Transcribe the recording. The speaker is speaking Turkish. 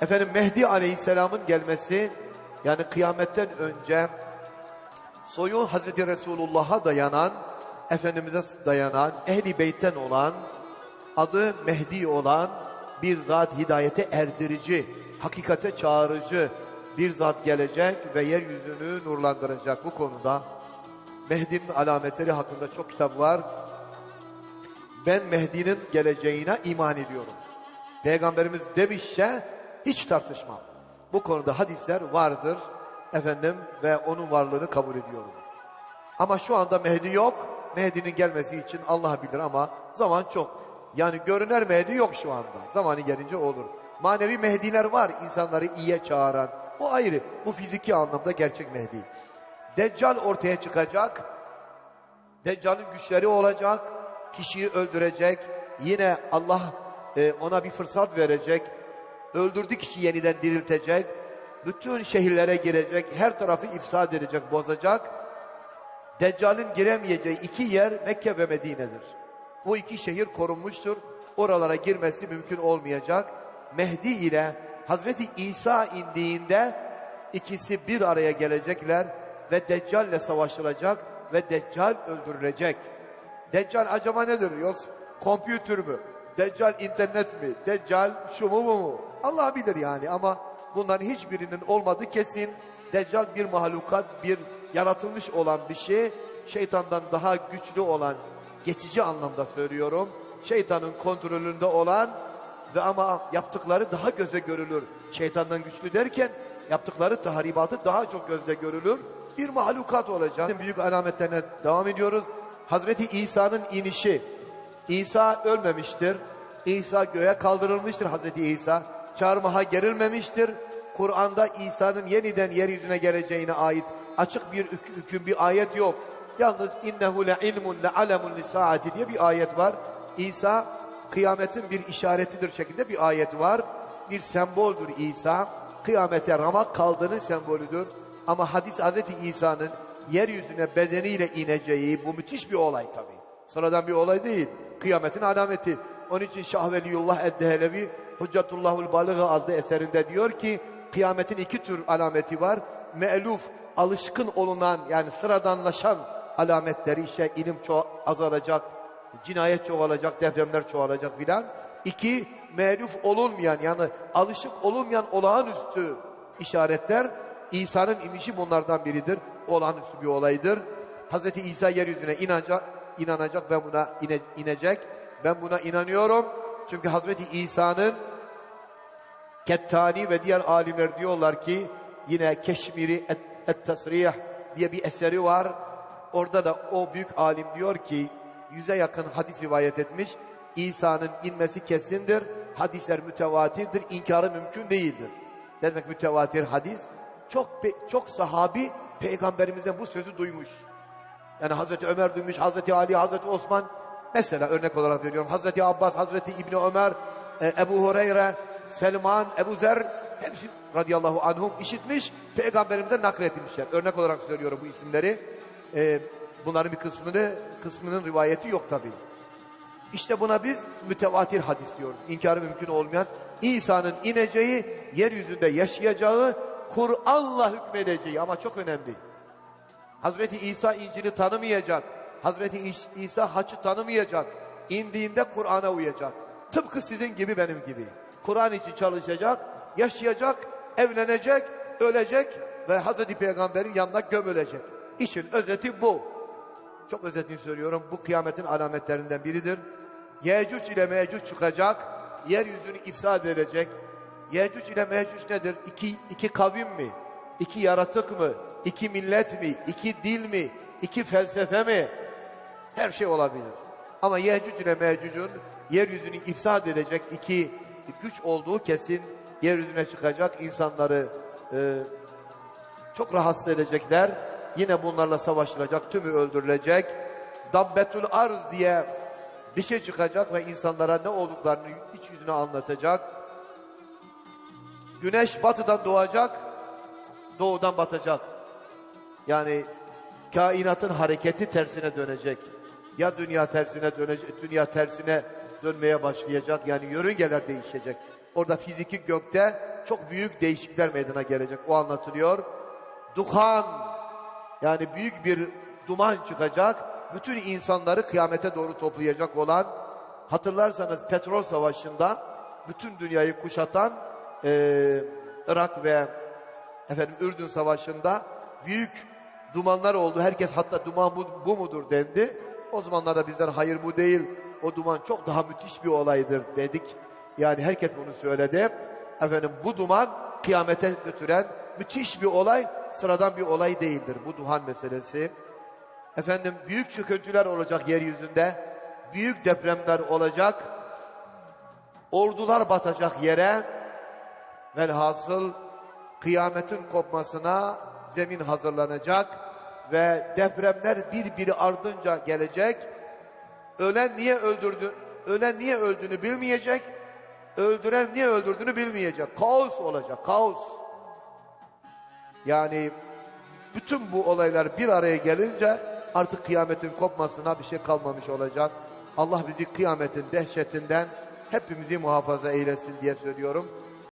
Efendim Mehdi Aleyhisselam'ın gelmesi yani kıyametten önce soyu Hazreti Resulullah'a dayanan, Efendimiz'e dayanan, Ehli Beyt'ten olan, adı Mehdi olan bir zat hidayete erdirici, hakikate çağırıcı bir zat gelecek ve yeryüzünü nurlandıracak bu konuda. Mehdi'nin alametleri hakkında çok kitap var. Ben Mehdi'nin geleceğine iman ediyorum. Peygamberimiz demişse hiç tartışmam. Bu konuda hadisler vardır efendim ve onun varlığını kabul ediyorum. Ama şu anda Mehdi yok. Mehdi'nin gelmesi için Allah bilir ama zaman çok. Yani görüner Mehdi yok şu anda. Zamanı gelince olur. Manevi Mehdiler var insanları iyiye çağıran. Bu ayrı. Bu fiziki anlamda gerçek Mehdi. Deccal ortaya çıkacak. Deccal'ın güçleri olacak. Kişiyi öldürecek. Yine Allah e, ona bir fırsat verecek. Öldürdü kişi yeniden diriltecek. Bütün şehirlere girecek. Her tarafı ifsad edecek, bozacak. Deccal'in giremeyeceği iki yer Mekke ve Medine'dir. Bu iki şehir korunmuştur. Oralara girmesi mümkün olmayacak. Mehdi ile Hazreti İsa indiğinde ikisi bir araya gelecekler ve Deccal ile savaşılacak ve Deccal öldürülecek. Deccal acaba nedir? Yoksa kompütür mü? Deccal internet mi? Deccal şu mu bu mu? Allah bilir yani ama bunların hiçbirinin olmadığı kesin. Deccal bir mahlukat, bir yaratılmış olan bir şey. Şeytandan daha güçlü olan, geçici anlamda söylüyorum. Şeytanın kontrolünde olan ve ama yaptıkları daha göze görülür. Şeytandan güçlü derken yaptıkları tahribatı daha çok gözle görülür. Bir mahlukat olacak. Büyük alametlerine devam ediyoruz. Hazreti İsa'nın inişi. İsa ölmemiştir. İsa göğe kaldırılmıştır Hazreti İsa. Çarmıha gerilmemiştir. Kur'an'da İsa'nın yeniden yeryüzüne geleceğine ait açık bir hük- hüküm bir ayet yok. Yalnız innehu le ilmun le alemun li saati diye bir ayet var. İsa kıyametin bir işaretidir şeklinde bir ayet var. Bir semboldür İsa. Kıyamete ramak kaldığının sembolüdür. Ama hadis Hazreti İsa'nın yeryüzüne bedeniyle ineceği bu müthiş bir olay tabii. Sıradan bir olay değil. Kıyametin alameti. Onun için Şah Veliyullah Eddehelevi Hüccetullahul Balığı adlı eserinde diyor ki kıyametin iki tür alameti var. Me'luf, alışkın olunan yani sıradanlaşan alametleri işte ilim azalacak, cinayet çoğalacak, depremler çoğalacak filan. İki, me'luf olunmayan yani alışık olunmayan olağanüstü işaretler İsa'nın inişi bunlardan biridir. Olağanüstü bir olaydır. Hazreti İsa yeryüzüne inanacak, inanacak ve buna ine- inecek. Ben buna inanıyorum. Çünkü Hazreti İsa'nın Kettani ve diğer alimler diyorlar ki yine Keşmiri Et, Et Tasrih diye bir eseri var. Orada da o büyük alim diyor ki yüze yakın hadis rivayet etmiş. İsa'nın inmesi kesindir. Hadisler mütevatirdir. inkarı mümkün değildir. Ne demek mütevatir hadis? Çok çok sahabi peygamberimizden bu sözü duymuş. Yani Hazreti Ömer duymuş, Hazreti Ali, Hazreti Osman. Mesela örnek olarak veriyorum. Hazreti Abbas, Hazreti İbni Ömer, e, Ebu Hureyre, Selman, Ebu Zer hepsi radıyallahu anhum işitmiş. Peygamberimizden nakletmişler. Örnek olarak söylüyorum bu isimleri. E, bunların bir kısmını kısmının rivayeti yok tabii. İşte buna biz mütevatir hadis diyoruz. İnkarı mümkün olmayan İsa'nın ineceği, yeryüzünde yaşayacağı, Kur'an'la hükmedeceği ama çok önemli. Hazreti İsa İncil'i tanımayacak. Hazreti İsa haçı tanımayacak. İndiğinde Kur'an'a uyacak. Tıpkı sizin gibi benim gibi. Kur'an için çalışacak, yaşayacak, evlenecek, ölecek ve Hazreti Peygamber'in yanına gömülecek. İşin özeti bu. Çok özetini söylüyorum. Bu kıyametin alametlerinden biridir. Yecüc ile Mecüc çıkacak. Yeryüzünü ifsad edecek. Yecüc ile Mecüc nedir? İki, iki kavim mi? İki yaratık mı? İki millet mi? İki dil mi? İki felsefe mi? Her şey olabilir. Ama Yecüc ile Mecüc'ün yeryüzünü ifsad edecek iki güç olduğu kesin. Yeryüzüne çıkacak insanları e, çok rahatsız edecekler. Yine bunlarla savaşılacak, tümü öldürülecek. Dabbetül arz diye bir şey çıkacak ve insanlara ne olduklarını iç yüzüne anlatacak. Güneş batıdan doğacak, doğudan batacak. Yani kainatın hareketi tersine dönecek. Ya dünya tersine dönecek, dünya tersine dönmeye başlayacak. Yani yörüngeler değişecek. Orada fiziki gökte çok büyük değişiklikler meydana gelecek. O anlatılıyor. Duhan yani büyük bir duman çıkacak. Bütün insanları kıyamete doğru toplayacak olan hatırlarsanız petrol savaşında bütün dünyayı kuşatan eee, Irak ve efendim Ürdün savaşında büyük dumanlar oldu. Herkes hatta duman bu, bu mudur dendi. O zamanlarda bizler hayır bu değil. O duman çok daha müthiş bir olaydır dedik. Yani herkes bunu söyledi. Efendim bu duman kıyamete götüren müthiş bir olay, sıradan bir olay değildir. Bu duhan meselesi. Efendim büyük çöküntüler olacak yeryüzünde. Büyük depremler olacak. Ordular batacak yere. Velhasıl kıyametin kopmasına zemin hazırlanacak ve depremler birbiri ardınca gelecek. Ölen niye öldürdü? Ölen niye öldüğünü bilmeyecek. Öldüren niye öldürdüğünü bilmeyecek. Kaos olacak, kaos. Yani bütün bu olaylar bir araya gelince artık kıyametin kopmasına bir şey kalmamış olacak. Allah bizi kıyametin dehşetinden hepimizi muhafaza eylesin diye söylüyorum.